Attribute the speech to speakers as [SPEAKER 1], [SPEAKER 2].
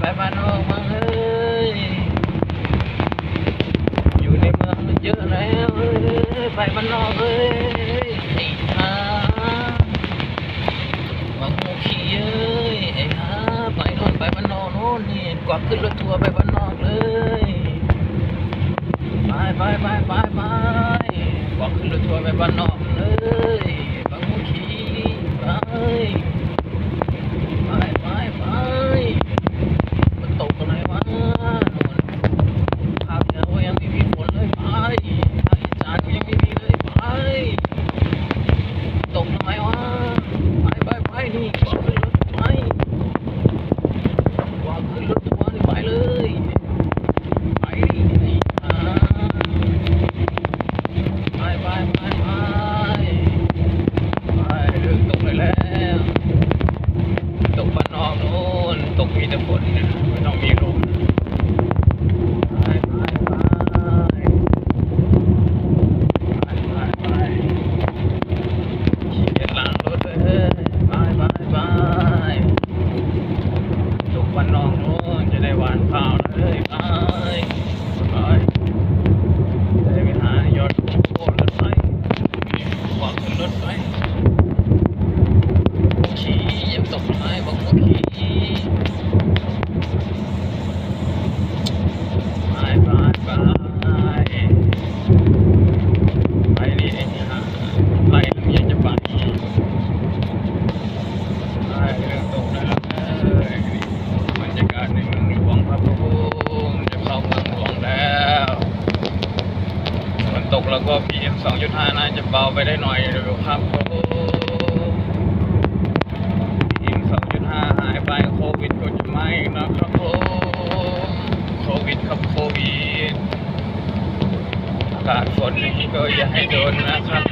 [SPEAKER 1] ไปบ้านนอกมาเฮ้ยอยู่ในเมืองมันเยอะแล้วเฮ้ยไปบ้านนอกเฮ้ยไอ้ขาบางโมขี้เอ้ไอ้ขาไปโน่นไปบ้านนอกโน่นนี่กวักขึ้นรถทัวร์ไปบ้านนอกเลยไปไปไปไปไปกวักขึ้นรถทัวร์ไปบ้านนอกเลยะฝนนะต้องมีลมไปไปไปไปไปขี่กันหลังรถเลยไปไปไปจบวันนองโน้นจะได้หวานข้าวเลยไปไปจะได้ไปหายอดโคตรรถไฟขวางขึ้นรถไฟขี่ยังตกไม้บอกว่าขี่ไปไปไปไปนี่ไอ้นี่ฮะไล่เมียจะไปไล่เรื่องตกแล้วเอ้ยบรรยากาศในเมืองหลวงครับผมจะเข้าเมืองหลวงแล้วฝน ตกแล้วก็ PM 2.5 น่าจะเบาไปได้หน่อยเร็วครับผม PM 2.5 หายไปโควิดก็จะไม่นะครับผมโควิดครับโควิดอากาศฝนอย่างนี้ก็อย่าให้โดนนะครับ